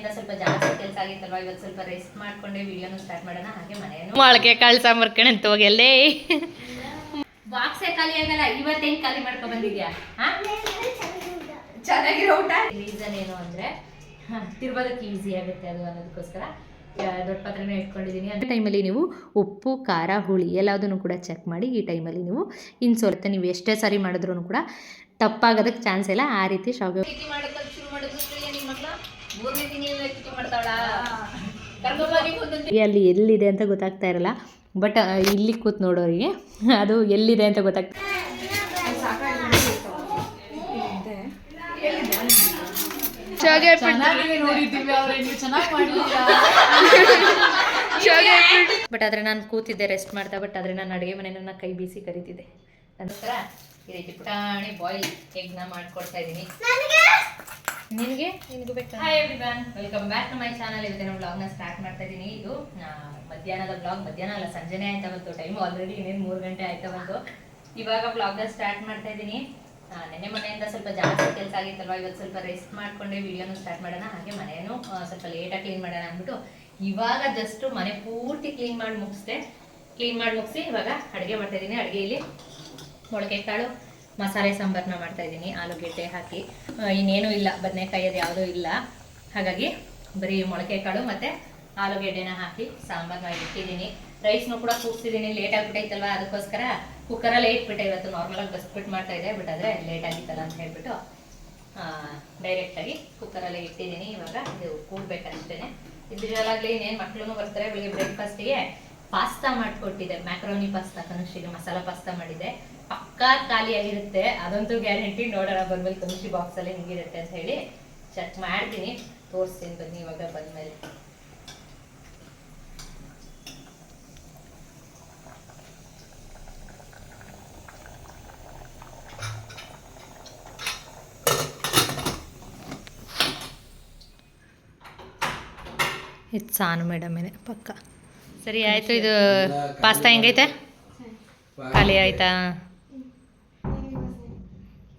ಮನೆಯಿಂದ ಸ್ವಲ್ಪ ಜಾಸ್ತಿ ಕೆಲಸ ಆಗಿತ್ತಲ್ವಾ? ಇವತ್ತು ಸ್ವಲ್ಪ ರೆಸ್ಟ್ ಮಾಡ್ಕೊಂಡೆ ವಿಡಿಯೋನು ಸ್ಟಾರ್ಟ್ ಮಾಡೋಣ. ಹಾಗೆ ಮನೆಯನ್ನು ಮೊಳಕೆ ಕಾಳು ಸಾಂಬಾರ್ ಕಣಂತ ಹೋಗಲ್ಲೇ. ಬಾಕ್ಸೇ ಖಾಲಿ ಆಗಲ್ಲ ಇವತ್ತು ಹೆಂಗ್ ಖಾಲಿ ಮಾಡ್ಕೊಂಡ್ ಬಂದಿದ್ಯಾ? ಹಾ? ಚೆನ್ನಾಗಿರೋ ಊಟ? ರೀಸನ್ ಏನು ಅಂದ್ರೆ ತಿರ್ಬೋದಕ್ಕೆ ಈಸಿ ಆಗುತ್ತೆ ಅದು ಅನ್ನೋದಕ್ಕೋಸ್ಕರ. ದೊಡ್ಡ ಪಾತ್ರೆನೇ ಇಟ್ಕೊಂಡಿದ್ದೀನಿ ಆ ಟೈಮಲ್ಲಿ ನೀವು ಉಪ್ಪು ಖಾರ ಹುಳಿ ಎಲ್ಲದನ್ನು ಕೂಡ ಚೆಕ್ ಮಾಡಿ ಈ ಟೈಮಲ್ಲಿ ನೀವು ಇನ್ನು ಸ್ವಲ್ಪ ನೀವು ಎಷ್ಟೇ ಸಾರಿ ಮಾಡಿದ್ರೂ ಕೂಡ ತಪ್ಪಾಗೋದಕ್ಕೆ ಚಾನ್ಸ್ ಇಲ್ಲ. ಆ ರೀತಿ ಶಾವಿಗೆ ಅಲ್ಲಿ ಎಲ್ಲಿದೆ ಅಂತ ಗೊತ್ತಾಗ್ತಾ ಇರಲ್ಲ ಬಟ್ ಇಲ್ಲಿ ಕೂತ್ ನೋಡೋರಿಗೆ ಅದು ಎಲ್ಲಿದೆ ಅಂತ ಗೊತ್ತಾಗ್ತಾ ಬಟ್ ಆದರೆ ನಾನು ಕೂತಿದ್ದೆ ರೆಸ್ಟ್ ಮಾಡ್ತಾ ಬಟ್ ಆದರೆ ನಾನು ಅಡುಗೆ ಮನೆ ನನ್ನ ಕೈ ಬೀಸಿ ಕರಿತಿದ್ದೆ. ನಂತರ ಈ ರೀತಿ ಪುಟಾಣಿ ಬಾಯ್ಲ್ ಎಗ್ನ ಮಾಡ್ಕೊಡ್ತಾ ಇದ್ದೀನಿ ನಿನಗೆ? ನಿನಗೂ? ಬೇಕಾ? Hi everyone welcome back to my channel ಇವತ್ತಿನ ಬ್ಲಾಗ್ನ ಸ್ಟಾರ್ಟ್ ಮಾಡ್ತಾ ಇದ್ದೀನಿ ಇದು ಮಧ್ಯಾಹ್ನದ ಬ್ಲಾಗ್ ಮಧ್ಯಾಹ್ನ ಅಲ್ಲ ಸಂಜೆನೇ ಆಯ್ತಾ ಬಂತು. ಟೈಮ್ ಆಲ್ರೆಡಿ ಇನ್ನೇನು ಮೂರು ಗಂಟೆ ಆಯ್ತಾ ಬಂತು. ಇವಾಗ ಬ್ಲಾಗ್ನ ಸ್ಟಾರ್ಟ್ ಮಾಡ್ತಾ ಇದ್ದೀನಿ ನೆನ್ನೆ ಮನೆಯಿಂದ ಸ್ವಲ್ಪ ಜಾಸ್ತಿ ಕೆಲಸ ಆಗಿತ್ತಲ್ವಾ? ಇವತ್ತು ಸ್ವಲ್ಪ ರೆಸ್ಟ್ ಮಾಡ್ಕೊಂಡೆ ವಿಡಿಯೋನು ಸ್ಟಾರ್ಟ್ ಮಾಡೋಣ. ಹಾಗೆ ಮನೆಯೂ ಸ್ವಲ್ಪ ಲೇಟಾಗಿ ಕ್ಲೀನ್ ಮಾಡೋಣ ಅಂದ್ಬಿಟ್ಟು ಇವಾಗ ಜಸ್ಟ್ ಮನೆ ಪೂರ್ತಿ ಕ್ಲೀನ್ ಮಾಡಿ ಮುಗಿಸ್ದೆ. ಕ್ಲೀನ್ ಮಾಡಿ ಮುಗಿಸಿ ಇವಾಗ ಅಡುಗೆ ಮಾಡ್ತಾ ಇದ್ದೀನಿ ಅಡುಗೆಯಲ್ಲಿ ಮೊಳಕೆ ಕಾಳು, ಮಸಾಲೆ ಸಾಂಬಾರನ್ನ ಮಾಡ್ತಾ ಇದ್ದೀನಿ ಆಲೂಗೆಡ್ಡೆ ಹಾಕಿ. ಇನ್ನೇನು ಇಲ್ಲ, ಬದನೆಕಾಯಿ ಅದು ಯಾವುದೂ ಇಲ್ಲ. ಹಾಗಾಗಿ ಬರೀ ಮೊಳಕೆ ಕಾಳು ಮತ್ತು ಆಲೂಗೆಡ್ಡೆನ ಹಾಕಿ ಸಾಂಬಾರನ್ನ ಇಟ್ಟಿದ್ದೀನಿ. ರೈಸ್ನು ಕೂಡ ಕೂಗ್ತಿದ್ದೀನಿ ಲೇಟ್ ಆಗಿಬಿಟ್ಟೈತಲ್ವ, ಅದಕ್ಕೋಸ್ಕರ ಕುಕ್ಕರಲ್ಲೇ ಇಟ್ಬಿಟ್ಟೆ ಇವತ್ತು. ನಾರ್ಮಲಾಗಿ ಬಸ್ಬಿಟ್ಟು ಮಾಡ್ತಾ ಇದ್ದೆ ಬಟ್ ಆದರೆ ಲೇಟ್ ಆಗಿತ್ತಲ್ಲ ಅಂತ ಹೇಳ್ಬಿಟ್ಟು ಡೈರೆಕ್ಟಾಗಿ ಕುಕ್ಕರಲ್ಲೇ ಇಟ್ಟಿದ್ದೀನಿ. ಇವಾಗ ಇದು ಕೂಗ್ಬೇಕಷ್ಟೇ ಇದ್ರಲ್ಲಾಗಲಿ ಇನ್ನೇನು ಮಕ್ಕಳು ಬರ್ತಾರೆ, ಬೆಳಿಗ್ಗೆ ಬ್ರೇಕ್ಫಾಸ್ಟಿಗೆ ಪಾಸ್ತಾ ಮಾಡಿಕೊಟ್ಟಿದ್ದೆ ಮ್ಯಾಕ್ರೋನಿ ಪಾಸ್ತಾ ಕನುಷಿಗೆ ಮಸಾಲಾ ಪಾಸ್ತಾ ಮಾಡಿದೆ. ಪಕ್ಕಾ ಖಾಲಿ ಆಗಿರುತ್ತೆ ಅದಂತೂ ಗ್ಯಾರಂಟಿ ನೋಡೋಣ. ಬಂದ್ಮೇಲೆ ಕನುಷಿ ಬಾಕ್ಸಲ್ಲಿ ಹೆಂಗಿರುತ್ತೆ ಅಂತ ಹೇಳಿ ಚೆಕ್ ಮಾಡ್ತೀನಿ. ತೋರಿಸ್ತೀನಿ ಬನ್ನಿ ಇವಾಗ ಬಂದ್ಮೇಲೆ. ಇದು ಸಾನು ಮೇಡಮೇನೆ ಪಕ್ಕ. ಸರಿ, ಆಯಿತು, ಇದು ಪಾಸ್ತಾ ಹೆಂಗೈತೆ? ಖಾಲಿ ಆಯ್ತಾ?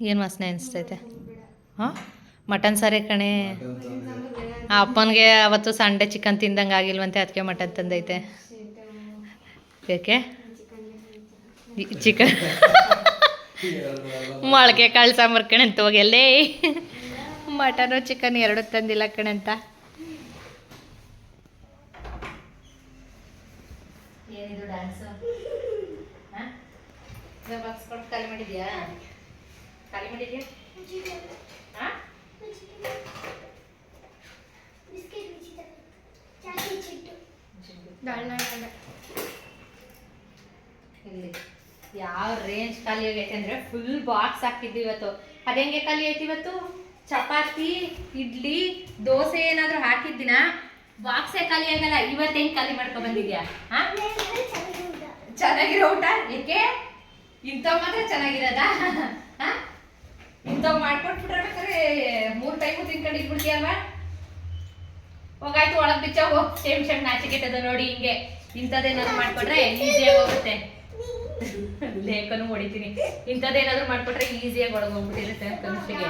ಏನು ವಾಸನೆ ಅನಿಸ್ತೈತೆ? ಹಾಂ? ಮಟನ್ ಸಾರಿ ಕಣೆ. ಅಪ್ಪನಿಗೆ ಅವತ್ತು ಸಂಡೆ ಚಿಕನ್ ತಿಂದಂಗೆ ಆಗಿಲ್ವಂತೆ, ಅದಕ್ಕೆ ಮಟನ್ ತಂದೈತೆ. ಏಕೆ ಚಿಕನ್. ಮೊಳಕೆ ಕಾಳು ಸಾಂಬಾರು ಕಣೆ ಅಂತ ಹೋಗಲ್ಲೇ ಮಟನು ಚಿಕನ್ ಎರಡು ತಂದಿಲ್ಲ ಕಣೆ ಅಂತ ಏನಿದು ಡ್ಯಾನ್ಸ್ ಬಾಕ್ಸ್ ಕೊಟ್ಟು ಖಾಲಿ ಮಾಡಿದ್ಯಾ? ಖಾಲಿ ಮಾಡಿದ್ಯಾ? ಹಾ? ಇಲ್ಲಿ ಯಾವ ರೇಂಜ್ ಖಾಲಿ ಆಗೈತೆ ಅಂದ್ರೆ ಫುಲ್ ಬಾಕ್ಸ್ ಹಾಕಿದ್ವಿ ಇವತ್ತು. ಅದೇಂಗೆ ಖಾಲಿ ಐತಿ ಇವತ್ತು? ಚಪಾತಿ ಇಡ್ಲಿ ದೋಸೆ ಏನಾದ್ರೂ ಹಾಕಿದ್ದಿನ? ಬಾಕ್ಸೇ ಖಾಲಿ ಆಗಲ್ಲ ಇವತ್ತು ಹೆಂಗ್ ಖಾಲಿ ಮಾಡ್ಕೊ ಬಂದಿದ್ಯಾ? ಚೆನ್ನಾಗಿರೋ ಊಟ? ಏಕೆ? ಇಂಥವ್ ಮಾತ್ರ ಚೆನ್ನಾಗಿರೋದಾ? ಇಂಥವ್ ಮಾಡ್ಕೊಟ್ಬಿಟ್ರೆ ಮೂರ್ ಟೈಮು ತಿನ್ಕೊಂಡು ಇಟ್ಬಿಡ್ತೀಯಲ್ವಾ ಹೋಗಾಯ್ತು, ಒಳಗ್ ಬಿಚ್ಚ, ಹೋಗ್. ಸೇಮ್ ಶೇಮ್ ನಾಚಿಕೆಟ್ಟದ ನೋಡಿ ಹಿಂಗೆ. ಇಂಥದ್ದೇನಾದ್ರು ಮಾಡ್ಕೊಟ್ರೆ ಈಸಿಯಾಗಿ ಹೋಗುತ್ತೆ. ಲೇಖನು ಹೊಡಿತೀನಿ ಇಂಥದ್ದೇನಾದ್ರು ಮಾಡ್ಕೊಟ್ರೆ ಈಸಿಯಾಗಿ ಒಳಗೆ ಹೋಗ್ಬಿಟ್ಟಿರುತ್ತೆ ಕನಸಿಗೆ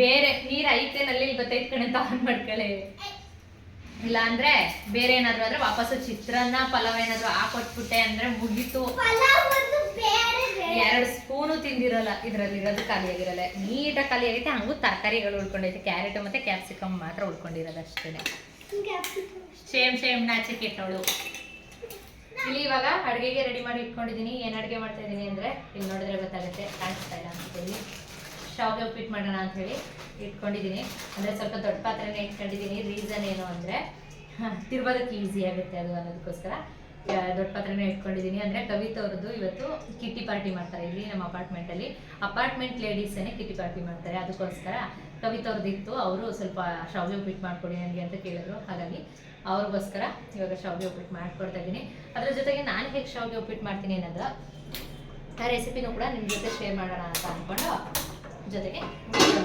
ಬೇರೆ, ನೀರ್ ಐತೆ ನಲ್ಲಿ ಗೊತ್ತೈತ್ ಕಣ ಆನ್ ಮಾಡ್ಕೊಳ್ಳಿ ಇಲ್ಲ ಅಂದ್ರೆ ಬೇರೆ ಏನಾದ್ರು ಆದ್ರೆ ವಾಪಸ್ ಚಿತ್ರಾನ್ನ ಪಲಾವ್ ಏನಾದ್ರು ಹಾಕೊಟ್ಬಿಟ್ಟೆ ಅಂದ್ರೆ ಮುಗೀತು. ಎರಡು ಸ್ಪೂನು ತಿಂದಿರಲ್ಲ ಇದ್ರಲ್ಲಿ ಇರೋದು ಖಾಲಿ ಆಗಿರಲ್ಲ. ನೀಟಾಗಿ ಖಾಲಿ ಆಗೈತೆ ಹಂಗು ತರಕಾರಿಗಳು ಉಳ್ಕೊಂಡೈತೆ ಕ್ಯಾರೆಟ್ ಮತ್ತೆ ಕ್ಯಾಪ್ಸಿಕಮ್ ಮಾತ್ರ ಉಳ್ಕೊಂಡಿರೋದು ಅಷ್ಟೇ. ಸೇಮ್ ಸೇಮ್ ನಾಚೆ ಕೆಟ್ಟವಳು. ಇಲ್ಲಿ ಇವಾಗ ಅಡುಗೆಗೆ ರೆಡಿ ಮಾಡಿ ಇಟ್ಕೊಂಡಿದ್ದೀನಿ. ಏನು ಅಡುಗೆ ಮಾಡ್ತಾ ಇದ್ದೀನಿ ಅಂದರೆ ಇಲ್ಲಿ ನೋಡಿದ್ರೆ ಗೊತ್ತಾಗುತ್ತೆ ಕಾಣಿಸ್ತಾ ಇಲ್ಲ ಅಂತ ಇಲ್ಲಿ. ಶಾವಿಗೆ ಉಪ್ಪಿಟ್ಟು ಮಾಡೋಣ ಅಂತ ಹೇಳಿ ಇಟ್ಕೊಂಡಿದ್ದೀನಿ. ಅಂದರೆ ಸ್ವಲ್ಪ ದೊಡ್ಡ ಪಾತ್ರೆನೇ ಇಟ್ಕೊಂಡಿದ್ದೀನಿ. ರೀಸನ್ ಏನು ಅಂದರೆ ತಿರ್ಬೋದಕ್ಕೆ ಈಸಿ ಆಗುತ್ತೆ ಅದು ಅನ್ನೋದಕ್ಕೋಸ್ಕರ. ದೊಡ್ಡ ಪಾತ್ರೆನೇ ಇಟ್ಕೊಂಡಿದ್ದೀನಿ. ಅಂದರೆ ಕವಿತವ್ರದ್ದು ಇವತ್ತು ಕಿಟ್ಟಿ ಪಾರ್ಟಿ ಮಾಡ್ತಾರೆ. ಇಲ್ಲಿ ನಮ್ಮ ಅಪಾರ್ಟ್ಮೆಂಟಲ್ಲಿ ಅಪಾರ್ಟ್ಮೆಂಟ್ ಲೇಡೀಸೇನೆ ಕಿಟ್ಟಿ ಪಾರ್ಟಿ ಮಾಡ್ತಾರೆ. ಅದಕ್ಕೋಸ್ಕರ ಕವಿತಾ ಅವ್ರದ್ದು ಇತ್ತು. ಅವರು ಸ್ವಲ್ಪ ಶಾವಿಗೆ ಉಪ್ಪಿಟ್ಟು ಮಾಡ್ಕೊಡಿ ನನಗೆ ಅಂತ ಕೇಳಿದ್ರು. ಹಾಗಾಗಿ ಅವ್ರಿಗೋಸ್ಕರ ಇವಾಗ ಶಾವಿಗೆ ಉಪ್ಪಿಟ್ಟು ಮಾಡ್ಕೊಡ್ತಾ ಇದೀನಿ ಅದ್ರ ಜೊತೆಗೆ ನಾನು ಹೇಗೆ ಶಾವಿಗೆ ಉಪ್ಪಿಟ್ಟು ಮಾಡ್ತೀನಿ ಅನ್ನೋದು ಆ ರೆಸಿಪಿನೂ ಕೂಡ ನಿಮ್ಮ ಜೊತೆ ಶೇರ್ ಮಾಡೋಣ ಅಂತ ಅಂದ್ಕೊಂಡು ಜೊತೆಗೆ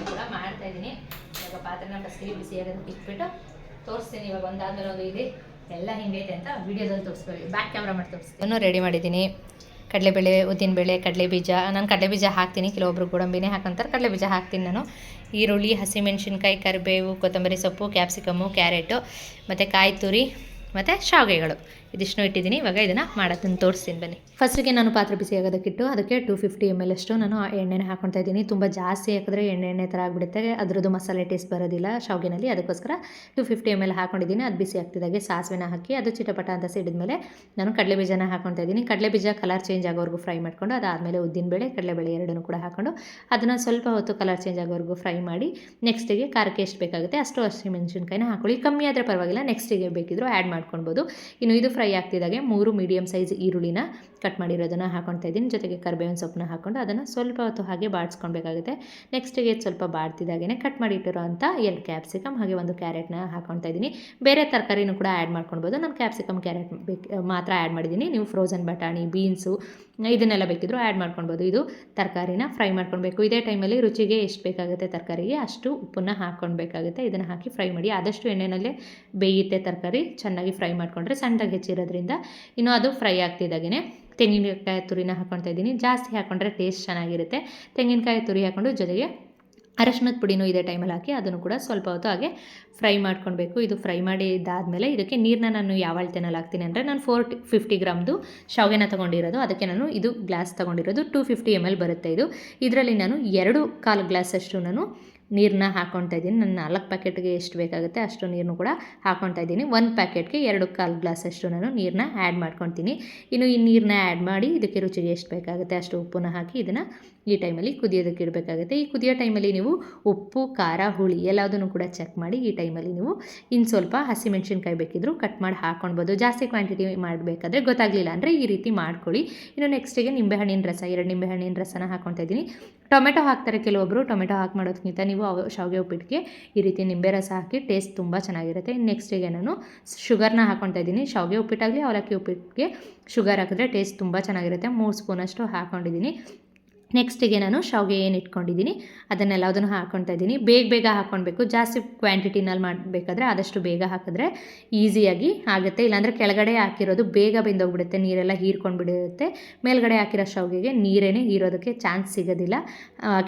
ಕೂಡ ಮಾಡ್ತಾ ಇದ್ದೀನಿ. ಇವಾಗ ಪಾತ್ರೆನ ಫಸ್ಟಿಗೆ ಬಿಸಿ ಆಗೋದಕ್ಕೆ ಇಟ್ಬಿಟ್ಟು ತೋರಿಸ್ತೀನಿ. ಇವಾಗ ಒಂದಾದ್ಮೇಲೆ ಒಂದು ಇದೆ. ಎಲ್ಲ ಹಿಂಗೈತೆ ಅಂತ ವೀಡಿಯೋದಲ್ಲಿ ತೋರಿಸ್ಕೊಳ್ಳಿ. ಬ್ಯಾಕ್ ಕ್ಯಾಮ್ರಾ ಮಾಡಿ ತೋರಿಸ್ತೀನಿ. ರೆಡಿ ಮಾಡಿದ್ದೀನಿ. ಕಡಲೆಬೇಳೆ, ಉದ್ದಿನಬೇಳೆ ಕಡಲೆ ಬೀಜ ನಾನು ಕಡಲೆ ಬೀಜ ಹಾಕ್ತೀನಿ. ಕೆಲವೊಬ್ರು ಗೋಡಂಬಿನೇ ಹಾಕಂತಾರೆ. ಕಡಲೆ ಬೀಜ ಹಾಕ್ತೀನಿ ನಾನು. ಈರುಳ್ಳಿ, ಹಸಿಮೆಣಸಿನ್ಕಾಯಿ, ಕರಿಬೇವು, ಕೊತ್ತಂಬರಿ ಸೊಪ್ಪು ಕ್ಯಾಪ್ಸಿಕಮ್ಮು ಕ್ಯಾರೆಟು ಮತ್ತು ಕಾಯಿ ತುರಿ ಮತ್ತು ಶಾವಿಗೆಗಳು. ಇದಿಷ್ಟು ಇಟ್ಟಿದ್ದೀನಿ. ಇವಾಗ ಇದನ್ನು ಮಾಡೋದನ್ನು ತೋರಿಸ್ತೀನಿ ಬನ್ನಿ. ಫಸ್ಟಿಗೆ ನಾನು ಪಾತ್ರೆ ಬಿಸಿ ಆಗೋದಕ್ಕಿಟ್ಟು ಅದಕ್ಕೆ ಟೂ ಫಿಫ್ಟಿ ಎಂ ಎಲ್ ಅಷ್ಟು ನಾನು ಎಣ್ಣೆನ ಹಾಕೊಳ್ತಾ ಇದ್ದೀನಿ. ತುಂಬ ಜಾಸ್ತಿ ಹಾಕಿದ್ರೆ ಎಣ್ಣೆ ಎಣ್ಣೆ ಥರ ಆಗಿಬಿಡುತ್ತೆ. ಅದರದ್ದು ಮಸಾಲೆ ಟೇಸ್ಟ್ ಬರೋದಿಲ್ಲ ಶಾವಿಗೆನಲ್ಲಿ. ಅದಕ್ಕೋಸ್ಕರ ಟೂ ಫಿಫ್ಟಿ ಎಂ ಎಲ್ ಹಾಕೊಂಡಿದ್ದೀನಿ. ಅದು ಬಿಸಿ ಆಗ್ತಿದ್ದಾಗೆ ಸಾಸಿವೆನ ಹಾಕಿ ಅದು ಚಿಟಪಟ ಅಂತ ಸಿಡಿದ್ಮೇಲೆ ನಾನು ಕಡಲೆ ಬೀಜನ ಹಾಕೊಳ್ತಾ ಇದ್ದೀನಿ. ಕಡಲೆ ಬೀಜ ಕಲರ್ ಚೇಂಜ್ ಆಗೋವರೆಗೂ ಫ್ರೈ ಮಾಡಿಕೊಂಡು ಅದಾದಮೇಲೆ ಉದ್ದಿನಬೇಳೆ ಕಡಲೆಬೇಳೆ ಎರಡನ್ನೂ ಕೂಡ ಹಾಕೊಂಡು ಅದನ್ನು ಸ್ವಲ್ಪ ಹೊತ್ತು ಕಲರ್ ಚೇಂಜ್ ಆಗೋವರೆಗೂ ಫ್ರೈ ಮಾಡಿ ನೆಕ್ಸ್ಟಿಗೆ ಖಾರಕ್ಕೆ ಎಷ್ಟು ಬೇಕಾಗುತ್ತೆ ಅಷ್ಟು ಹಸಿಮೆಣಸಿನ್ಕಾಯಿನ ಹಾಕೊಳ್ಳಿ. ಕಮ್ಮಿ ಆದರೆ ಪರವಾಗಿಲ್ಲ. ನೆಕ್ಸ್ಟಿಗೆ ಬೇಕಿದ್ದರೂ ಆ್ಯಡ್ ಮಾಡ್ಕೊಳ್ಬೋದು. ಇನ್ನು ಇದು ಆಗ್ತಿದ್ದಾಗೆ ಮೂರು ಮೀಡಿಯಮ್ ಸೈಜ್ ಈರುಳ್ಳಿನ ಕಟ್ ಮಾಡಿರೋದನ್ನು ಹಾಕೊತಾ ಇದ್ದೀನಿ. ಜೊತೆಗೆ ಕರಿಬೇವಿನ ಸೊಪ್ಪನ್ನ ಹಾಕೊಂಡು ಅದನ್ನು ಸ್ವಲ್ಪ ಹೊತ್ತು ಹಾಗೆ ಬಾಡಿಸ್ಕೊಳ್ಬೇಕಾಗುತ್ತೆ. ನೆಕ್ಸ್ಟಿಗೆ ಸ್ವಲ್ಪ ಬಾಡ್ತಿದ್ದಾಗೆ ಕಟ್ ಮಾಡಿ ಅಂತ ಎರಡು ಕ್ಯಾಪ್ಸಿಕಮ್ ಹಾಗೆ ಒಂದು ಕ್ಯಾರೆಟ್ನ ಹಾಕೊತಾ ಇದ್ದೀನಿ. ಬೇರೆ ತರಕಾರಿನೂ ಕೂಡ ಆ್ಯಡ್ ಮಾಡ್ಕೊಳ್ಬೋದು. ನಾನು ಕ್ಯಾಪ್ಸಿಕಮ್, ಕ್ಯಾರೆಟ್ ಮಾತ್ರ ಆ್ಯಡ್ ಮಾಡಿದ್ದೀನಿ. ನೀವು ಫ್ರೋಝನ್ ಬಟಾಣಿ ಬೀನ್ಸು ಇದನ್ನೆಲ್ಲ ಬೇಕಿದ್ರು ಆ್ಯಡ್ ಮಾಡ್ಕೊಳ್ಬೋದು. ಇದು ತರಕಾರಿನ ಫ್ರೈ ಮಾಡ್ಕೊಳ್ಬೇಕು. ಇದೇ ಟೈಮಲ್ಲಿ ರುಚಿಗೆ ಎಷ್ಟು ಬೇಕಾಗುತ್ತೆ ತರಕಾರಿಗೆ ಅಷ್ಟು ಉಪ್ಪನ್ನ ಹಾಕ್ಕೊಳ್ಬೇಕಾಗುತ್ತೆ ಇದನ್ನು ಹಾಕಿ ಫ್ರೈ ಮಾಡಿ ಆದಷ್ಟು ಎಣ್ಣೆನಲ್ಲೇ ಬೇಯುತ್ತೆ ತರಕಾರಿ. ಚೆನ್ನಾಗಿ ಫ್ರೈ ಮಾಡಿಕೊಂಡ್ರೆ ಸಣ್ಣದಾಗಿ ಹೆಚ್ಚಿರೋದ್ರಿಂದ ಇನ್ನು ಅದು ಫ್ರೈ ಆಗ್ತಿದ್ದಾಗೆ ತೆಂಗಿನಕಾಯಿ ತುರಿನ ಹಾಕ್ಕೊಳ್ತಾ ಇದ್ದೀನಿ. ಜಾಸ್ತಿ ಹಾಕೊಂಡ್ರೆ ಟೇಸ್ಟ್ ಚೆನ್ನಾಗಿರುತ್ತೆ. ತೆಂಗಿನಕಾಯಿ ತುರಿ ಹಾಕೊಂಡು ಜೊತೆಗೆ ಅರಶಿನದ ಪುಡಿನೂ ಇದೇ ಟೈಮಲ್ಲಿ ಹಾಕಿ ಅದನ್ನು ಕೂಡ ಸ್ವಲ್ಪ ಹೊತ್ತು ಹಾಗೆ ಫ್ರೈ ಮಾಡ್ಕೊಳ್ಬೇಕು. ಇದು ಫ್ರೈ ಮಾಡಿ ಇದಾದಮೇಲೆ ಇದಕ್ಕೆ ನೀರನ್ನ ನಾನು ಯಾವ ಅಳತೆನಲ್ಲಿ ಹಾಕ್ತೀನಿ ಅಂದರೆ ನಾನು ಫೋರ್ ಫಿಫ್ಟಿ ಗ್ರಾಮ್ದು ಶಾವಿಗೆನ ತೊಗೊಂಡಿರೋದು. ಅದಕ್ಕೆ ನಾನು ಇದು ಗ್ಲಾಸ್ ತೊಗೊಂಡಿರೋದು. ಟೂ ಫಿಫ್ಟಿ ಎಂ ಎಲ್ ಬರುತ್ತೆ ಇದು. ಇದರಲ್ಲಿ ನಾನು ಎರಡು ಕಾಲು ಗ್ಲಾಸಷ್ಟು ನಾನು ನೀರನ್ನ ಹಾಕ್ಕೊಳ್ತಾ ಇದ್ದೀನಿ. ನಾನು ನಾಲ್ಕು ಪ್ಯಾಕೆಟ್ಗೆ ಎಷ್ಟು ಬೇಕಾಗುತ್ತೆ ಅಷ್ಟು ನೀರನ್ನು ಕೂಡ ಹಾಕ್ಕೊಳ್ತಾ ಇದ್ದೀನಿ. ಒಂದು ಪ್ಯಾಕೆಟ್ಗೆ ಎರಡು ಕಾಲು ಗ್ಲಾಸಷ್ಟು ನಾನು ನೀರನ್ನ ಆ್ಯಡ್ ಮಾಡ್ಕೊತೀನಿ ಇನ್ನು ಈ ನೀರನ್ನ ಆ್ಯಡ್ ಮಾಡಿ ಇದಕ್ಕೆ ರುಚಿಗೆ ಎಷ್ಟು ಬೇಕಾಗುತ್ತೆ ಅಷ್ಟು ಉಪ್ಪನ್ನು ಹಾಕಿ ಇದನ್ನು ಈ ಟೈಮಲ್ಲಿ ಕುದಿಯೋದಕ್ಕೆ ಇಡಬೇಕಾಗುತ್ತೆ. ಈ ಕುದಿಯೋ ಟೈಮಲ್ಲಿ ನೀವು ಉಪ್ಪು, ಖಾರ, ಹುಳಿ ಎಲ್ಲದನ್ನು ಕೂಡ ಚೆಕ್ ಮಾಡಿ ಈ ಟೈಮಲ್ಲಿ ನೀವು ಇನ್ನು ಸ್ವಲ್ಪ ಹಸಿಮೆಣ್ಸಿನ್ಕಾಯಿ ಬೇಕಿದ್ದರೂ ಕಟ್ ಮಾಡಿ ಹಾಕ್ಕೊಳ್ಬೋದು ಜಾಸ್ತಿ ಕ್ವಾಂಟಿಟಿ ಮಾಡಬೇಕಾದ್ರೆ ಗೊತ್ತಾಗಲಿಲ್ಲ ಅಂದರೆ ಈ ರೀತಿ ಮಾಡ್ಕೊಳ್ಳಿ. ಇನ್ನು ನೆಕ್ಸ್ಟಿಗೆ ನಿಂಬೆಹಣ್ಣಿನ ರಸ, ಎರಡು ನಿಂಬೆಹಣ್ಣಿನ ರಸನ ಹಾಕ್ಕೊತಾ ಇದ್ದೀನಿ. ಟೊಮೆಟೊ ಹಾಕ್ತಾರೆ ಕೆಲವೊಬ್ಬರು ಟೊಮೆಟೊ ಹಾಕಿ ಮಾಡೋದಕ್ಕಿಂತ ನೀವು ಶಾವಿಗೆ ಉಪ್ಪಿಟ್ಟಿಗೆ ಈ ರೀತಿ ನಿಂಬೆ ರಸ ಹಾಕಿ ಟೇಸ್ಟ್ ತುಂಬ ಚೆನ್ನಾಗಿರುತ್ತೆ. ನೆಕ್ಸ್ಟಿಗೆ ನಾನು ಶುಗರ್ನ ಹಾಕ್ಕೊತಾ ಇದ್ದೀನಿ. ಶಾವಿಗೆ ಉಪ್ಪಿಟ್ಟಾಗಲಿ ಅವಲಕ್ಕಿ ಉಪ್ಪಿಟ್ಟಿಗೆ ಶುಗರ್ ಹಾಕಿದ್ರೆ ಟೇಸ್ಟ್ ತುಂಬ ಚೆನ್ನಾಗಿರುತ್ತೆ. ಮೂರು ಸ್ಪೂನಷ್ಟು ಹಾಕ್ಕೊಂಡಿದ್ದೀನಿ ನೆಕ್ಸ್ಟಿಗೆ ನಾನು ಶಾವಿಗೆ ಏನು ಇಟ್ಕೊಂಡಿದ್ದೀನಿ, ಅದನ್ನೆಲ್ಲ ಅದನ್ನು ಹಾಕ್ಕೊತಾ ಇದ್ದೀನಿ. ಬೇಗ ಬೇಗ ಹಾಕ್ಕೊಳ್ಬೇಕು ಜಾಸ್ತಿ ಕ್ವಾಂಟಿಟಿನಲ್ಲಿ ಮಾಡಬೇಕಾದ್ರೆ ಆದಷ್ಟು ಬೇಗ ಹಾಕಿದ್ರೆ ಈಸಿಯಾಗಿ ಆಗುತ್ತೆ. ಇಲ್ಲಾಂದರೆ ಕೆಳಗಡೆ ಹಾಕಿರೋದು ಬೇಗ ಬೆಂದೋಗ್ಬಿಡುತ್ತೆ. ನೀರೆಲ್ಲ ಹೀರ್ಕೊಂಡ್ಬಿಡುತ್ತೆ. ಮೇಲ್ಗಡೆ ಹಾಕಿರೋ ಶಾವಿಗೆಗೆ ನೀರೇನೇ ಹೀರೋದಕ್ಕೆ ಚಾನ್ಸ್ ಸಿಗೋದಿಲ್ಲ.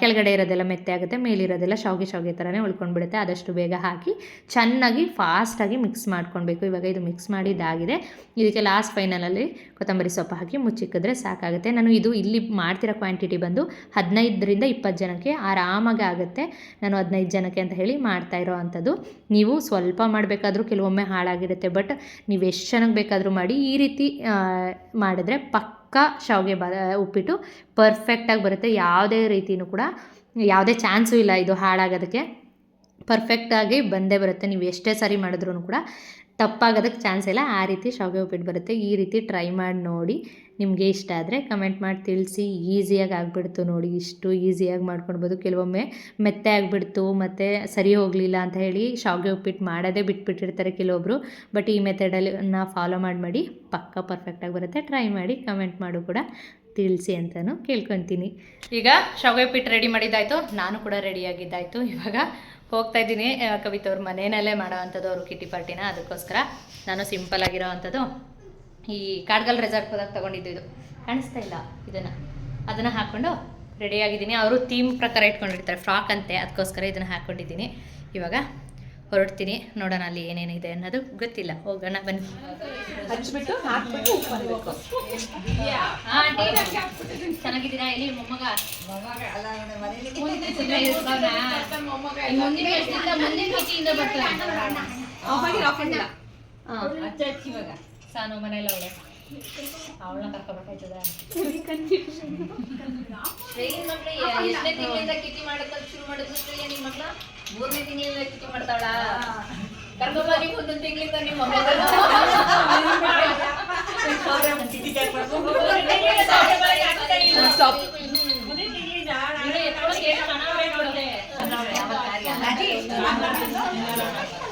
ಕೆಳಗಡೆ ಇರೋದೆಲ್ಲ ಮೆತ್ತೆ ಆಗುತ್ತೆ. ಮೇಲಿರೋದೆಲ್ಲ ಶಾವಿಗೆ ಶಾವಿಗೆ ಥರನೇ ಉಳ್ಕೊಂಡ್ಬಿಡುತ್ತೆ. ಆದಷ್ಟು ಬೇಗ ಹಾಕಿ ಚೆನ್ನಾಗಿ ಫಾಸ್ಟಾಗಿ ಮಿಕ್ಸ್ ಮಾಡ್ಕೊಳ್ಬೇಕು. ಇವಾಗ ಇದು ಮಿಕ್ಸ್ ಮಾಡಿದ್ದಾಗಿದೆ. ಇದಕ್ಕೆ ಲಾಸ್ಟ್ ಫೈನಲಲ್ಲಿ ಕೊತ್ತಂಬರಿ ಸೊಪ್ಪು ಹಾಕಿ ಮುಚ್ಚಿಕ್ಕಿದ್ರೆ ಸಾಕಾಗುತ್ತೆ. ನಾನು ಇದು ಇಲ್ಲಿ ಮಾಡ್ತಿರೋ ಕ್ವಾಂಟಿಟಿ ಬಂದು ಹದಿನೈದರಿಂದ ಇಪ್ಪತ್ತು ಜನಕ್ಕೆ ಆರಾಮಾಗಿ ಆಗುತ್ತೆ. ನಾನು ಹದಿನೈದು ಜನಕ್ಕೆ ಅಂತ ಹೇಳಿ ಮಾಡ್ತಾ ಇರೋ ಅಂಥದ್ದು. ನೀವು ಸ್ವಲ್ಪ ಮಾಡಬೇಕಾದ್ರೂ ಕೆಲವೊಮ್ಮೆ ಹಾಳಾಗಿರುತ್ತೆ. ಬಟ್ ನೀವು ಎಷ್ಟು ಚೆನ್ನಾಗಿ ಬೇಕಾದರೂ ಮಾಡಿ. ಈ ರೀತಿ ಮಾಡಿದ್ರೆ ಪಕ್ಕಾ ಶಾವಿಗೆ ಬ, ಉಪ್ಪಿಟ್ಟು ಪರ್ಫೆಕ್ಟಾಗಿ ಬರುತ್ತೆ. ಯಾವುದೇ ರೀತಿಯೂ ಕೂಡ ಯಾವುದೇ ಚಾನ್ಸು ಇಲ್ಲ ಇದು ಹಾಳಾಗೋದಕ್ಕೆ. ಪರ್ಫೆಕ್ಟಾಗಿ ಬಂದೇ ಬರುತ್ತೆ. ನೀವು ಎಷ್ಟೇ ಸಾರಿ ಮಾಡಿದ್ರೂ ಕೂಡ ತಪ್ಪಾಗೋದಕ್ಕೆ ಚಾನ್ಸ್ ಇಲ್ಲ. ಆ ರೀತಿ ಶಾವಿಗೆ ಉಪ್ಪಿಟ್ಟು ಬರುತ್ತೆ. ಈ ರೀತಿ ಟ್ರೈ ಮಾಡಿ ನೋಡಿ. ನಿಮಗೆ ಇಷ್ಟ ಆದರೆ ಕಮೆಂಟ್ ಮಾಡಿ ತಿಳಿಸಿ. ಈಸಿಯಾಗಿ ಆಗಿಬಿಡ್ತು ನೋಡಿ, ಇಷ್ಟು ಈಸಿಯಾಗಿ ಮಾಡ್ಕೊಳ್ಬೋದು. ಕೆಲವೊಮ್ಮೆ ಮೆತ್ತೆ ಆಗಿಬಿಡ್ತು, ಮತ್ತು ಸರಿ ಹೋಗಲಿಲ್ಲ ಅಂತ ಹೇಳಿ ಶಾವಿಗೆ ಉಪ್ಪಿಟ್ಟು ಮಾಡೋದೇ ಬಿಟ್ಬಿಟ್ಟಿರ್ತಾರೆ ಕೆಲವೊಬ್ಬರು ಬಟ್ ಈ ಮೆಥಡಲ್ಲಿ ನಾ ಫಾಲೋ ಮಾಡಿ ಮಾಡಿ, ಪಕ್ಕ ಪರ್ಫೆಕ್ಟಾಗಿ ಬರುತ್ತೆ. ಟ್ರೈ ಮಾಡಿ ಕಮೆಂಟ್ ಮಾಡು ಕೂಡ ತಿಳಿಸಿ ಅಂತಲೂ ಕೇಳ್ಕೊತೀನಿ. ಈಗ ಶಾವಿಗೆ ಉಪ್ಪಿಟ್ಟು ರೆಡಿ ಮಾಡಿದ್ದಾಯಿತು. ನಾನು ಕೂಡ ರೆಡಿಯಾಗಿದ್ದಾಯಿತು ಇವಾಗ ಹೋಗ್ತಾ ಇದ್ದೀನಿ. ಕವಿತಾ ಅವ್ರ ಮನೆಯಲ್ಲೇ ಮಾಡೋ ಅಂಥದ್ದು, ಅವರು ಕಿಟಿ ಪಾರ್ಟಿನ. ಅದಕ್ಕೋಸ್ಕರ ನಾನು ಸಿಂಪಲ್ ಆಗಿರೋ ಅಂಥದ್ದು ಈ ಕಾಡ್ಗಲ್ ರೆಸಾರ್ಟ್ ಹೋದಾಗ ತಗೊಂಡಿದ್ದು ಇದು. ಕಾಣಿಸ್ತಾ ಇಲ್ಲ ಇದನ್ನು. ಅದನ್ನು ಹಾಕ್ಕೊಂಡು ರೆಡಿಯಾಗಿದ್ದೀನಿ ಅವರು ಥೀಮ್ ಪ್ರಕಾರ ಇಟ್ಕೊಂಡಿರ್ತಾರೆ. ಫ್ರಾಕ್ ಅಂತೆ ಅದಕ್ಕೋಸ್ಕರ ಇದನ್ನು ಹಾಕ್ಕೊಂಡಿದ್ದೀನಿ ಇವಾಗ ಹೊರಡ್ತೀನಿ. ನೋಡೋಣ ಅಲ್ಲಿ ಏನೇನಿದೆ ಅನ್ನೋದು ಗೊತ್ತಿಲ್ಲ. ಹೋಗೋಣ ಬನ್ನಿ. ಹಚ್ಬಿಟ್ಟು ಹಾಕ್ಬಿಟ್ಟು ಚೆನ್ನಾಗಿದ್ದೀರಾ? ಇಲ್ಲಿ ಮೊಮ್ಮಗ. ಆಫಾಗಿಲ್ಲ ಆಫಾಗಿಲ್ಲ ಸಾನು ಮನೆಯಲ್ಲ ಅವಳೆ ಅವಳನ್ನ ಕರ್ಕೊಬೇಕಾಯ್ತದ ಮಕ್ಳು ಎಷ್ಟನೇ ತಿಂಗಳಿಂದ ಕಿಟಿ ಶುರು ಮಾಡಿದ್ರು ಮಕ್ಳ? ಮೂರನೇ ತಿಂಗಳಿಂದ ಕಿಟಿ ಮಾಡ್ತಾವಳ? ಒಂದೊಂದು ತಿಂಗಳಿಂದ ನಿಮ್ಮ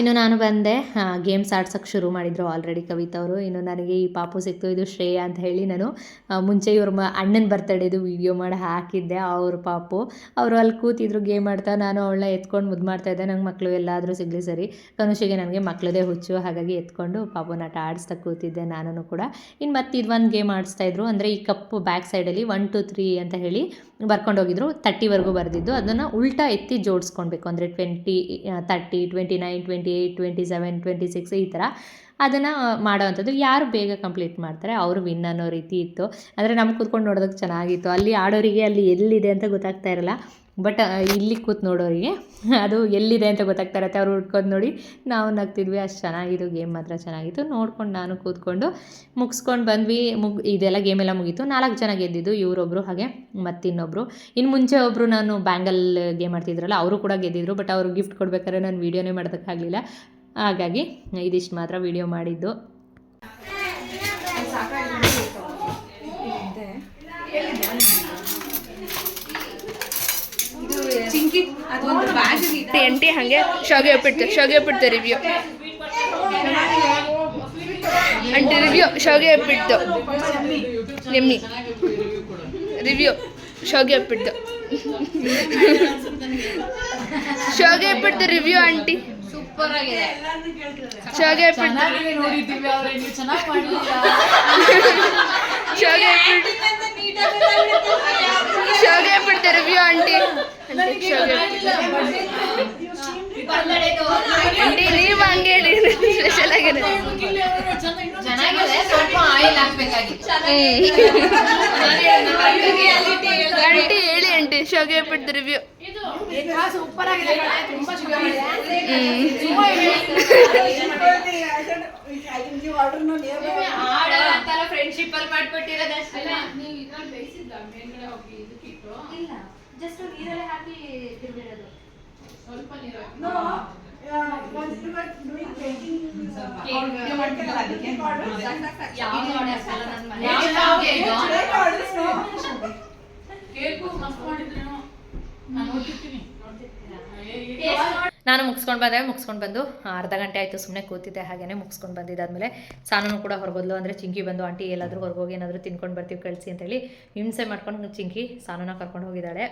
ಇನ್ನು ನಾನು ಬಂದೆ. ಗೇಮ್ಸ್ ಆಡ್ಸೋಕ್ಕೆ ಶುರು ಮಾಡಿದರು ಆಲ್ರೆಡಿ ಕವಿತವರು ಇನ್ನು ನನಗೆ ಈ ಪಾಪು ಸಿಕ್ತು ಇದು ಶ್ರೇಯ ಅಂತ ಹೇಳಿ ನಾನು ಮುಂಚೆ ಇವ್ರ ಮ, ಅಣ್ಣನ ಬರ್ತಡೇದು ವೀಡಿಯೋ ಮಾಡಿ ಹಾಕಿದ್ದೆ, ಅವ್ರ ಪಾಪು. ಅವರು ಅಲ್ಲಿ ಕೂತಿದ್ರು ಗೇಮ್ ಆಡ್ತಾ ನಾನು ಅವಳನ್ನ ಎತ್ಕೊಂಡು ಮುದ್ದು ಮಾಡ್ತಾ ಇದ್ದೆ. ನಂಗೆ ಮಕ್ಕಳು ಎಲ್ಲಾದರೂ ಸಿಗಲಿ ಸರಿ. ಕನುಷಿಗೆ ನನಗೆ ಮಕ್ಕಳದೇ ಹುಚ್ಚು, ಹಾಗಾಗಿ ಎತ್ಕೊಂಡು ಪಾಪುನ ಆಟ ಆಡಿಸ್ತಾ ಕೂತಿದ್ದೆ ನಾನು ಕೂಡ. ಇನ್ನು ಮತ್ತೆ ಇದೊಂದು ಗೇಮ್ ಆಡಿಸ್ತಾ ಇದ್ರು. ಅಂದರೆ ಈ ಕಪ್ಪು ಬ್ಯಾಕ್ ಸೈಡಲ್ಲಿ ಒನ್ ಟು ತ್ರೀ ಅಂತ ಹೇಳಿ ಬರ್ಕೊಂಡು ಹೋಗಿದ್ರು ತರ್ಟಿವರೆಗೂ ಬರೆದಿದ್ದು. ಅದನ್ನು ಉಲ್ಟಾ ಎತ್ತಿ ಜೋಡಿಸ್ಕೊಳ್ಬೇಕು ಅಂದರೆ twenty thirty twenty nine twenty eight twenty seven twenty six ಈ ಥರ ಅದನ್ನು ಮಾಡೋವಂಥದ್ದು. ಯಾರು ಬೇಗ ಕಂಪ್ಲೀಟ್ ಮಾಡ್ತಾರೆ, ಅವರು ವಿನ್ ಅನ್ನೋ ರೀತಿ ಇತ್ತು. ಅಂದರೆ ನಮ್ಗೆ ಕೂತ್ಕೊಂಡು ನೋಡೋದಕ್ಕೆ ಚೆನ್ನಾಗಿತ್ತು. ಅಲ್ಲಿ ಆಡೋರಿಗೆ ಅಲ್ಲಿ ಎಲ್ಲಿದೆ ಅಂತ ಗೊತ್ತಾಗ್ತಾ ಇರಲ್ಲ. ಬಟ್ ಇಲ್ಲಿ ಕೂತ್ ನೋಡೋರಿಗೆ ಅದು ಎಲ್ಲಿದೆ ಅಂತ ಗೊತ್ತಾಗ್ತಾ ಇರತ್ತೆ ಅವ್ರು ಹುಡ್ಕೊಂಡು ನೋಡಿ ನಾವು ನಗ್ತಿದ್ವಿ ಅಷ್ಟು ಚೆನ್ನಾಗಿತ್ತು ಗೇಮ್ ಮಾತ್ರ ಚೆನ್ನಾಗಿತ್ತು ನೋಡ್ಕೊಂಡು ನಾನು ಕೂತ್ಕೊಂಡು ಮುಗಿಸ್ಕೊಂಡು ಬಂದ್ವಿ ಮುಗ್ ಇದೆಲ್ಲ ಗೇಮ್ ಎಲ್ಲ ಮುಗೀತು ನಾಲ್ಕು ಜನ ಗೆದ್ದಿದ್ದು ಇವರೊಬ್ಬರು ಹಾಗೆ ಮತ್ತಿನ್ನೊಬ್ಬರು ಇನ್ನು ಮುಂಚೆ ಒಬ್ಬರು ನಾನು ಬ್ಯಾಂಗಲ್ ಗೇಮ್ ಆಡ್ತಿದ್ರಲ್ಲ ಅವರು ಕೂಡ ಗೆದ್ದಿದ್ರು ಬಟ್ ಅವರು ಗಿಫ್ಟ್ ಕೊಡ್ಬೇಕಾದ್ರೆ ನಾನು ವೀಡಿಯೋನೇ ಮಾಡೋದಕ್ಕಾಗಲಿಲ್ಲ ಹಾಗಾಗಿ ಇದಿಷ್ಟು ಮಾತ್ರ ವೀಡಿಯೋ ಮಾಡಿದ್ದು ಚಿಂಕಿ ಅದೊಂದು ಬ್ಯಾಗ್ ಎಂಟಿ ಹಂಗೆ ಶಾವಿಗೆ ಉಪ್ಪಿಟ್ಟು ಶಾವಿಗೆ ಉಪ್ಪಿಟ್ಟು ರಿವ್ಯೂ ಅಂಟಿ ರಿವ್ಯೂ ಶಾವಿಗೆ ಉಪ್ಪಿಟ್ಟು. ನಿಮ್ಮಿ ರಿವ್ಯೂ ಶಾವಿಗೆ ಉಪ್ಪಿಟ್ಟು. ಶಾವಿಗೆ ಉಪ್ಪಿಟ್ಟು ರಿವ್ಯೂ ಆಂಟಿ ಸೂಪರ್ ಆಗಿದೆ ಶಾವಿಗೆ ಉಪ್ಪಿಟ್ಟು ಶಾವಿಗೆ ಉಪ್ಪಿಟ್ಟು. ಶಾವಿಗೆ ಬಿಡ್ತಾರೆ ರಿವ್ಯೂ ಆಂಟಿ ಆಂಟಿ ನೀವು ಹಂಗೆ ಹೇಳಿ ಸ್ಪೆಷಲ್ ಆಗಿದೆ ಚೆನ್ನಾಗಿದೆ ಸ್ವಲ್ಪ ಆಯಿಲ್ ಹಾಕ್ಬೇಕಾಗಿತ್ತು ಆಂಟಿ ಹೇಳಿ ಆಂಟಿ ಶಾವಿಗೆ ಬಿಡ್ತಾರೆ ರಿವ್ಯೂ ಸೂಪರ್ ಆಗಿದೆ ತುಂಬಾ ಫ್ರೆಂಡ್ಶಿಪ್ ಅಲ್ಲಿ ಮಾಡ್ಕೊಟ್ಟಿರೋದಷ್ಟೇ. ಇಲ್ಲ ಜಸ್ಟ್ ನೀರಲ್ಲೇ ಹಾಕಿ ತಿರ್ಬಿಡೋದು ಯಾವ್ದು ಆರ್ಡರ್ ನನ್ನ ಮನೆ ಯಾವ್ದು ಕೇಕು ಮಸ್ತ್ ಮಾಡಿದ್ರೇನೋ ನಾನು ನೋಡ್ತಿರ್ತೀನಿ. ನಾನು ಮುಗಿಸ್ಕೊಂಡು ಬಂದೆ, ಮುಗಿಸ್ಕೊಂಡು ಬಂದು ಅರ್ಧ ಗಂಟೆ ಆಯಿತು ಸುಮ್ಮನೆ ಕೂತಿದ್ದೆ ಹಾಗೇ ಮುಗಿಸ್ಕೊಂಡು ಬಂದಿದ್ದಾದಮೇಲೆ ಸಾನೂ ಕೂಡ ಹೊರಗೋದ್ಲು ಅಂದರೆ ಚಿಂಕಿ ಬಂದು ಆಂಟಿ ಎಲ್ಲಾದರೂ ಹೊರಗೋಗಿ ಏನಾದರೂ ತಿನ್ಕೊಂಡು ಬರ್ತೀವಿ ಕಳಿಸಿ ಅಂತೇಳಿ ಹಿಂಸೆ ಮಾಡ್ಕೊಂಡು ಚಿಂಕಿ ಸಾನೂನ ಕರ್ಕೊಂಡು ಹೋಗಿದ್ದಾಳೆ.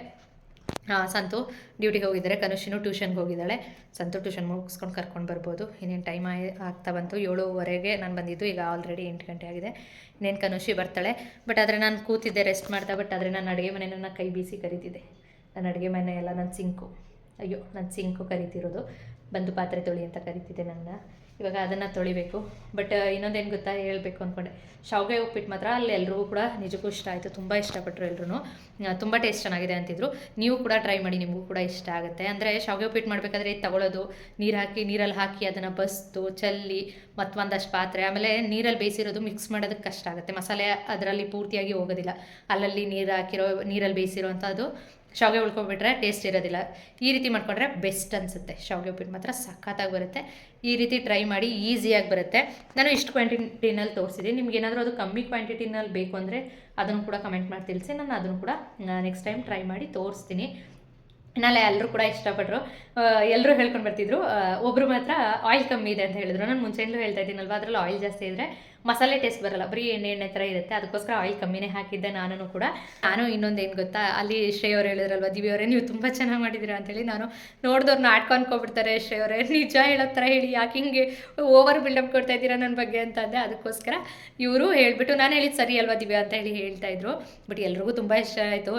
ಸಂತು ಡ್ಯೂಟಿಗೆ ಹೋಗಿದ್ದಾರೆ, ಕನುಷಿನು ಟ್ಯೂಷನ್ಗೆ ಹೋಗಿದ್ದಾಳೆ. ಸಂತು ಟ್ಯೂಷನ್ ಮುಗಿಸ್ಕೊಂಡು ಕರ್ಕೊಂಡು ಬರ್ಬೋದು. ಇನ್ನೇನು ಟೈಮ್ ಆಗಿ ಆಗ್ತಾ ಬಂತು. ಏಳುವರೆಗೆ ನಾನು ಬಂದಿದ್ದು, ಈಗ ಆಲ್ರೆಡಿ ಎಂಟು ಗಂಟೆ ಆಗಿದೆ. ಇನ್ನೇನು ಕನುಷಿ ಬರ್ತಾಳೆ. ಬಟ್ ಆದರೆ ನಾನು ಕೂತಿದ್ದೆ, ರೆಸ್ಟ್ ಮಾಡ್ತಾ, ಬಟ್ ಆದರೆ ನಾನು ಅಡುಗೆ ಮನೆ ನನ್ನ ಕೈ ಬೀಸಿ ಕರೀತಿದ್ದೆ. ನನ್ನ ಅಡುಗೆ ಮನೆ ಎಲ್ಲ ನನ್ನ ಸಿಂಕು. ಅಯ್ಯೋ ನನ್ನ ಸಿಂಕು ಕರಿತಿರೋದು. ಬಂದು ಪಾತ್ರೆ ತೊಳಿ ಅಂತ ಕರಿತಿದ್ದೆ ನನ್ನ ಇವಾಗ ಅದನ್ನು ತೊಳಿಬೇಕು. ಬಟ್ ಇನ್ನೊಂದೇನು ಗೊತ್ತಾ ಹೇಳಬೇಕು ಅಂದ್ಕೊಂಡೆ ಶಾವಿಗೆ ಉಪ್ಪಿಟ್ಟು ಮಾತ್ರ ಅಲ್ಲಿ ಎಲ್ರಿಗೂ ಕೂಡ ನಿಜಕ್ಕೂ ಇಷ್ಟ ಆಯಿತು. ತುಂಬ ಇಷ್ಟಪಟ್ಟರು ಎಲ್ಲರೂ ತುಂಬ ಟೇಸ್ಟ್ ಚೆನ್ನಾಗಿದೆ ಅಂತಿದ್ರು. ನೀವು ಕೂಡ ಟ್ರೈ ಮಾಡಿ, ನಿಮಗೂ ಕೂಡ ಇಷ್ಟ ಆಗುತ್ತೆ. ಅಂದರೆ ಶಾವಿಗೆ ಉಪ್ಪಿಟ್ಟು ಮಾಡಬೇಕಾದ್ರೆ ತಗೊಳ್ಳೋದು ನೀರು ಹಾಕಿ, ನೀರಲ್ಲಿ ಹಾಕಿ ಅದನ್ನು ಬಸ್ತು, ಚಲ್ಲಿ ಮತ್ತು ಒಂದಷ್ಟು ಪಾತ್ರೆ. ಆಮೇಲೆ ನೀರಲ್ಲಿ ಬೇಯಿಸಿರೋದು ಮಿಕ್ಸ್ ಮಾಡೋದಕ್ಕೆ ಕಷ್ಟ ಆಗುತ್ತೆ. ಮಸಾಲೆ ಅದರಲ್ಲಿ ಪೂರ್ತಿಯಾಗಿ ಹೋಗೋದಿಲ್ಲ. ಅಲ್ಲಲ್ಲಿ ನೀರು ಹಾಕಿರೋ, ನೀರಲ್ಲಿ ಬೇಯಿಸಿರೋ ಅಂಥದ್ದು ಶಾವಿಗೆ ಉಳ್ಕೊಬಿಟ್ರೆ ಟೇಸ್ಟ್ ಇರೋದಿಲ್ಲ. ಈ ರೀತಿ ಮಾಡ್ಕೊಂಡ್ರೆ ಬೆಸ್ಟ್ ಅನಿಸುತ್ತೆ. ಶಾವಿಗೆ ಉಪ್ಪಿಟ್ಟು ಮಾತ್ರ ಸಖತ್ತಾಗಿ ಬರುತ್ತೆ. ಈ ರೀತಿ ಟ್ರೈ ಮಾಡಿ ಈಸಿಯಾಗಿ ಬರುತ್ತೆ. ನಾನು ಇಷ್ಟು ಕ್ವಾಂಟಿಟಿನಲ್ಲಿ ತೋರಿಸಿದ್ದೀನಿ. ನಿಮ್ಗೆ ಏನಾದರೂ ಅದು ಕಮ್ಮಿ ಕ್ವಾಂಟಿಟಿನಲ್ಲಿ ಬೇಕು ಅಂದರೆ ಅದನ್ನು ಕೂಡ ಕಮೆಂಟ್ ಮಾಡಿ ತಿಳಿಸಿ. ನಾನು ಅದನ್ನು ಕೂಡ ನೆಕ್ಸ್ಟ್ ಟೈಮ್ ಟ್ರೈ ಮಾಡಿ ತೋರಿಸ್ತೀನಿ. ನಾಳೆ ಎಲ್ಲರೂ ಕೂಡ ಇಷ್ಟಪಟ್ಟರು ಎಲ್ಲರೂ ಹೇಳ್ಕೊಂಡು ಬರ್ತಿದ್ರು. ಒಬ್ಬರು ಮಾತ್ರ ಆಯಿಲ್ ಕಮ್ಮಿ ಇದೆ ಅಂತ ಹೇಳಿದ್ರು. ನಾನು ಮುಂಚೆಯಿಂದಲೂ ಹೇಳ್ತಾ ಇದ್ದೀನಲ್ವ? ಅದರಲ್ಲಿ ಆಯಿಲ್ ಜಾಸ್ತಿ ಇದ್ದರೆ ಮಸಾಲೆ ಟೇಸ್ಟ್ ಬರಲ್ಲ. ಬರೀ ಎಣ್ಣೆ ಎಣ್ಣೆ ಥರ ಇರುತ್ತೆ. ಅದಕ್ಕೋಸ್ಕರ ಆಯಿಲ್ ಕಮ್ಮಿನೇ ಹಾಕಿದ್ದೆ ನಾನು ಕೂಡ. ನಾನು ಇನ್ನೊಂದು ಏನು ಗೊತ್ತಾ? ಅಲ್ಲಿ ಶ್ರೇಯ ಅವ್ರು ಹೇಳಿದ್ರಲ್ವ ದಿವಿ ಅವರೇ, ನೀವು ತುಂಬ ಚೆನ್ನಾಗಿ ಮಾಡಿದ್ದೀರಾ? ಅಂತೇಳಿ ನಾನು ನೋಡಿದವ್ರನ್ನ ಆಡ್ಕೊಂಡ್ಕೊಬಿಡ್ತಾರೆ ಶ್ರೇಯವರೇ ನಿಜ ಹೇಳೋ ಥರ ಹೇಳಿ. ಯಾಕೆ ಹಿಂಗೆ ಓವರ್ ಬಿಲ್ಡಪ್ ಕೊಡ್ತಾ ಇದ್ದೀರಾ ನನ್ನ ಬಗ್ಗೆ? ಅಂತ ಅಂದೆ. ಅದಕ್ಕೋಸ್ಕರ ಇವರು ಹೇಳ್ಬಿಟ್ಟು, ನಾನು ಹೇಳಿದ್ದು ಸರಿ ಅಲ್ವಾ ದಿವ್ಯ ಅಂತ ಹೇಳಿ ಹೇಳ್ತಾ ಇದ್ರು. ಬಟ್ ಎಲ್ರಿಗೂ ತುಂಬ ಇಷ್ಟ ಆಯಿತು.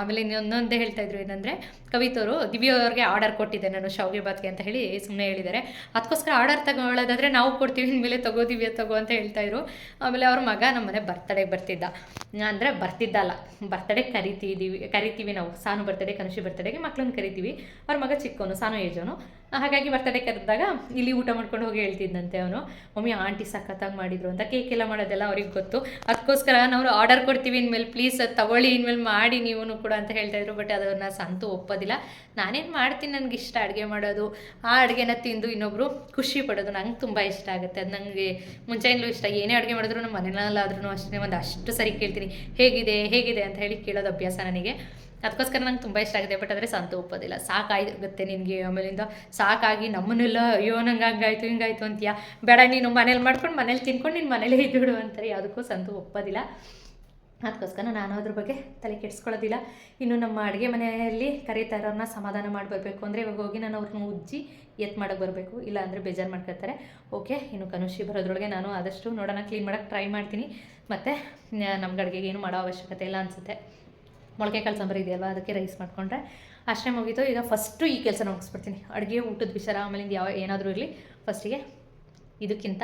ಆಮೇಲೆ ಇನ್ನೊಂದೇ ಹೇಳ್ತಾ ಇದ್ರು ಏನಂದರೆ, ಕವಿತವರು, ದಿವ್ಯ ಅವ್ರಿಗೆ ಆರ್ಡರ್ ಕೊಟ್ಟಿದ್ದೆ ನಾನು ಶಾವಿಗೆ ಬಾತ್ಗೆ ಅಂತ ಹೇಳಿ ಸುಮ್ಮನೆ ಹೇಳಿದ್ದಾರೆ. ಅದಕ್ಕೋಸ್ಕರ ಆರ್ಡರ್ ತಗೊಳ್ಳೋದಾದ್ರೆ ನಾವು ಕೊಡ್ತೀವಿ, ಇನ್ಮೇಲೆ ತಗೋ ದಿವ್ಯ, ತಗೋ ಅಂತ ಹೇಳ್ತಾ ಇದ್ರು. ಆಮೇಲೆ ಅವ್ರ ಮಗ ನಮ್ಮ ಮನೆ ಬರ್ತಡೆಗೆ ಬರ್ತಿದ್ದ. ಅಂದರೆ ಬರ್ತಿದ್ದಲ್ಲ. ಬರ್ತಡೇ ಕರಿತಿದ್ದೀವಿ ಕರಿತೀವಿ ನಾವು. ಸಾನು ಬರ್ತಡೆ ಕನುಷಿ ಬರ್ತಡೆಗೆ ಮಕ್ಳನ್ನ ಕರಿತೀವಿ. ಅವ್ರ ಮಗ ಚಿಕ್ಕವನು, ಸಾನು ಏಜವನು ಹಾಗಾಗಿ ಬರ್ತಡೇ ಕರೆದಾಗ ಇಲ್ಲಿ ಊಟ ಮಾಡ್ಕೊಂಡು ಹೋಗಿ ಹೇಳ್ತಿದ್ದಂತೆ ಅವನು. ಮಮ್ಮಿ, ಆಂಟಿ ಸಖತ್ತಾಗಿ ಮಾಡಿದ್ರು ಅಂತ ಕೇಕ್ ಎಲ್ಲ ಮಾಡೋದೆಲ್ಲ ಅವ್ರಿಗೆ ಗೊತ್ತು. ಅದಕ್ಕೋಸ್ಕರ ನಾವು ಆರ್ಡರ್ ಕೊಡ್ತೀವಿ ಇನ್ಮೇಲೆ ಪ್ಲೀಸ್ ತಗೊಳ್ಳಿ, ಇನ್ಮೇಲೆ ಮಾಡಿ ನೀವು ಕೂಡ ಅಂತ ಹೇಳ್ತಾ ಇದ್ರು. ಬಟ್ ಅದನ್ನು ಸಂತು ಒಪ್ಪೋದಿಲ್ಲ. ನಾನೇನು ಮಾಡ್ತೀನಿ ನನಗೆ ಇಷ್ಟ ಅಡುಗೆ ಮಾಡೋದು. ಆ ಅಡುಗೆನ ತಿಂದು ಇನ್ನೊಬ್ಬರು ಖುಷಿ ಪಡೋದು ನಂಗೆ ತುಂಬ ಇಷ್ಟ ಆಗುತ್ತೆ. ಅದು ನನಗೆ ಮುಂಚೆಯಿಂದಲೂ ಇಷ್ಟ. ಏನೇ ಅಡುಗೆ ಮಾಡಿದ್ರು ನಮ್ಮ ಮನೆಯಲ್ಲಾದ್ರೂ ಅಷ್ಟೇ. ಒಂದು ಅಷ್ಟು ಸರಿ ಕೇಳ್ತೀನಿ. ಹೇಗಿದೆ ಹೇಗಿದೆ ಅಂತ ಹೇಳಿ ಕೇಳೋದು ಅಭ್ಯಾಸ ನನಗೆ. ಅದಕ್ಕೋಸ್ಕರ ನಂಗೆ ತುಂಬ ಇಷ್ಟ ಆಗಿದೆ. ಬಟ್ ಆದರೆ ಸಂತು ಒಪ್ಪೋದಿಲ್ಲ. ಸಾಕಾಗುತ್ತೆ ನಿನಗೆ ಆಮೇಲಿಂದ. ಸಾಕಾಗಿ ನಮ್ಮನ್ನೆಲ್ಲ, ಅಯ್ಯೋ, ನಂಗೆ ಹಂಗಾಯ್ತು, ಹಿಂಗಾಯ್ತು ಅಂತೀಯ? ಬೇಡ, ನೀನು ಮನೇಲಿ ಮಾಡ್ಕೊಂಡು ಮನೇಲಿ ತಿನ್ಕೊಂಡು ನೀನು ಮನೇಲೇ ಇದ್ಬಿಡು ಅಂತಾರೆ. ಯಾವುದಕ್ಕೂ ಸಂತು ಒಪ್ಪೋದಿಲ್ಲ. ಅದಕ್ಕೋಸ್ಕರ ನಾನು ಅದ್ರ ಬಗ್ಗೆ ತಲೆ ಕೆಡಿಸ್ಕೊಳ್ಳೋದಿಲ್ಲ. ಇನ್ನು ನಮ್ಮ ಅಡುಗೆ ಮನೆಯಲ್ಲಿ ಕರೀತಾ ಇರೋರನ್ನ ಸಮಾಧಾನ ಮಾಡಿ ಬರಬೇಕು ಅಂದರೆ ಇವಾಗ ಹೋಗಿ ನಾನು ಅವ್ರನ್ನ ಉಜ್ಜಿ ಎತ್ತು ಮಾಡೋಕ್ಕೆ ಬರಬೇಕು. ಇಲ್ಲ ಅಂದರೆ ಬೇಜಾರು ಮಾಡ್ಕೊತಾರೆ ಓಕೆ ಇನ್ನು ಕನುಷಿ ಬರೋದ್ರೊಳಗೆ ನಾನು ಆದಷ್ಟು ನೋಡೋಣ ಕ್ಲೀನ್ ಮಾಡೋಕ್ಕೆ ಟ್ರೈ ಮಾಡ್ತೀನಿ. ಮತ್ತು ನಮ್ಗೆ ಅಡುಗೆಗೆ ಏನು ಮಾಡೋ ಅವಶ್ಯಕತೆ ಇಲ್ಲ ಅನಿಸುತ್ತೆ. ಮೊಳಕೆ ಕಾಳು ಸಾಂಬಾರು ಇದೆಯಲ್ವ? ಅದಕ್ಕೆ ರೈಸ್ ಮಾಡಿಕೊಂಡ್ರೆ ಅಷ್ಟೇ ಮುಗೀತು. ಈಗ ಫಸ್ಟು ಈ ಕೆಲಸ ಮುಗಿಸ್ಬಿಡ್ತೀನಿ. ಅಡುಗೆ ಊಟದ ವಿಚಾರ ಆಮೇಲಿಂದ ಯಾವ ಏನಾದರೂ ಇರಲಿ. ಫಸ್ಟಿಗೆ ಇದಕ್ಕಿಂತ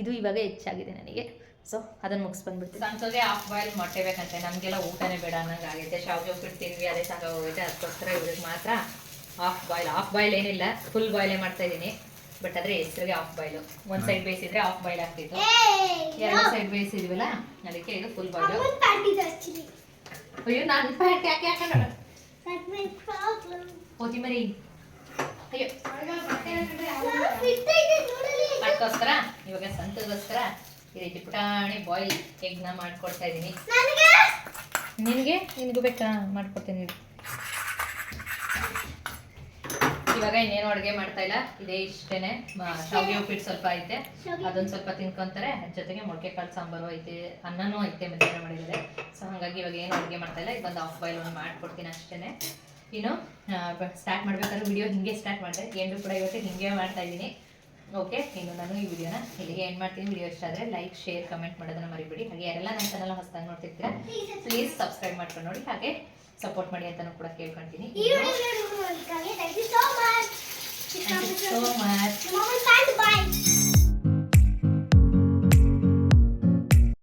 ಇದು ಇವಾಗ ಹೆಚ್ಚಾಗಿದೆ ನನಗೆ. ಸೊ ಅದನ್ನು ಮುಗಿಸ್ಬಂದ್ಬಿಡ್ತೀನಿ ಸಂತೋಗೆ ಹಾಫ್ ಬಾಯ್ಲ್ ಮೊಟ್ಟೆ ಬೇಕಂತೆ ನಮಗೆಲ್ಲ ಊಟನೇ ಬೇಡ ಅನ್ನಂಗೆ ಆಗೈತೆ. ಶಾವಿಗೆ ಉಪ್ಪಿಟ್ಟು ತಿಂದ್ವಿ ಅದೇ ಸಾಕಾಗೋಗೈತೆ ಅದಕ್ಕೋಸ್ಕರ ಇವ್ರಿಗೆ ಮಾತ್ರ ಹಾಫ್ ಬಾಯ್ಲ್ ಹಾಫ್ ಬಾಯ್ಲ್ ಏನಿಲ್ಲ. ಫುಲ್ ಬಾಯ್ಲೇ ಮಾಡ್ತಾ ಇದ್ದೀನಿ ಬಟ್ ಆದರೆ ಹೆಸರಿಗೆ ಹಾಫ್ ಬಾಯ್ಲು ಒಂದು ಸೈಡ್ ಬೇಯಿಸಿದ್ರೆ ಹಾಫ್ ಬಾಯ್ಲ್ ಆಗ್ತಿತ್ತು. ಎರಡು ಸೈಡ್ ಬೇಯಿಸಿದ್ವಲ್ಲ ಅದಕ್ಕೆ ಇದು ಫುಲ್ ಬಾಯ್ಲು ಅಯ್ಯೋ ನಾನು ಪ್ಯಾಂಟ್ ಯಾಕೆ ಹಾಕೊಂಡ ಹೋತಿ ಮರಿ ಅಯ್ಯೋ ಅದಕ್ಕೋಸ್ಕರ ಇವಾಗ ಸಂತಗೋಸ್ಕರ ಈ ರೀತಿ ಪುಟಾಣಿ ಬಾಯ್ಲ್ ಎಗ್ನ ಮಾಡ್ಕೊಡ್ತಾ ಇದ್ದೀನಿ. ನಿನಗೆ? ನಿನಗೂ ಬೇಕಾ? ಮಾಡ್ಕೊಡ್ತೀನಿ. ಇವಾಗ ಇನ್ನೇನು ಅಡುಗೆ ಮಾಡ್ತಾ ಇಲ್ಲ ಇದೇ ಇಷ್ಟೇನೆ. ಶಾವಿಗೆ ಉಪ್ಪಿಟ್ಟು ಸ್ವಲ್ಪ ಐತೆ. ಅದೊಂದು ಸ್ವಲ್ಪ ತಿನ್ಕೊಂತಾರೆ. ಜೊತೆಗೆ ಮೊಳಕೆ ಕಾಳು ಸಾಂಬಾರು ಐತೆ ಅನ್ನನೂ ಐತೆ ಮಧ್ಯಾಹ್ನ ಮಾಡಿದ್ದಾರೆ. ಸೊ ಹಾಗಾಗಿ ಇವಾಗ ಏನು ಅಡುಗೆ ಮಾಡ್ತಾ ಇಲ್ಲ. ಈಗ ಒಂದು ಆಫ್ ಬಾಯ್ಲ್ ಒಂದು ಮಾಡ್ಕೊಡ್ತೀನಿ ಅಷ್ಟೇ ಇನ್ನು ಸ್ಟಾರ್ಟ್ ಮಾಡ್ಬೇಕಾದ್ರೆ ವಿಡಿಯೋ ಹಿಂಗೆ ಸ್ಟಾರ್ಟ್ ಮಾಡಿದೆ. ಎಂಡು ಕೂಡ ಇವತ್ತು ಹಿಂಗೆ ಮಾಡ್ತಾ ಇದ್ದೀನಿ. ಓಕೆ ಇನ್ನು ನಾನು ಈ ವಿಡಿಯೋನ ಇಲ್ಲಿಗೆ ಏನು ಮಾಡ್ತೀನಿ. ವಿಡಿಯೋ ಇಷ್ಟ ಆದರೆ ಲೈಕ್ ಶೇರ್ ಕಮೆಂಟ್ ಮಾಡೋದನ್ನ ಮರಿಬೇಡಿ. ಹಾಗೆ ಯಾರೆಲ್ಲ ನನ್ನ ಚಾನಲ್ ಹೊಸದಾಗಿ ನೋಡ್ತಿರ್ತೀರಾ ಪ್ಲೀಸ್ ಸಬ್ಸ್ಕ್ರೈಬ್ ಮಾಡ್ಕೊಂಡು ನೋಡಿ. ಹಾಗೆ ಸಪೋರ್ಟ್ ಮಾಡಿ ಅಂತಾನೂ ಕೂಡ ಕೇಳ್ಕೊಳ್ತೀನಿ ಮಚ್ you so much.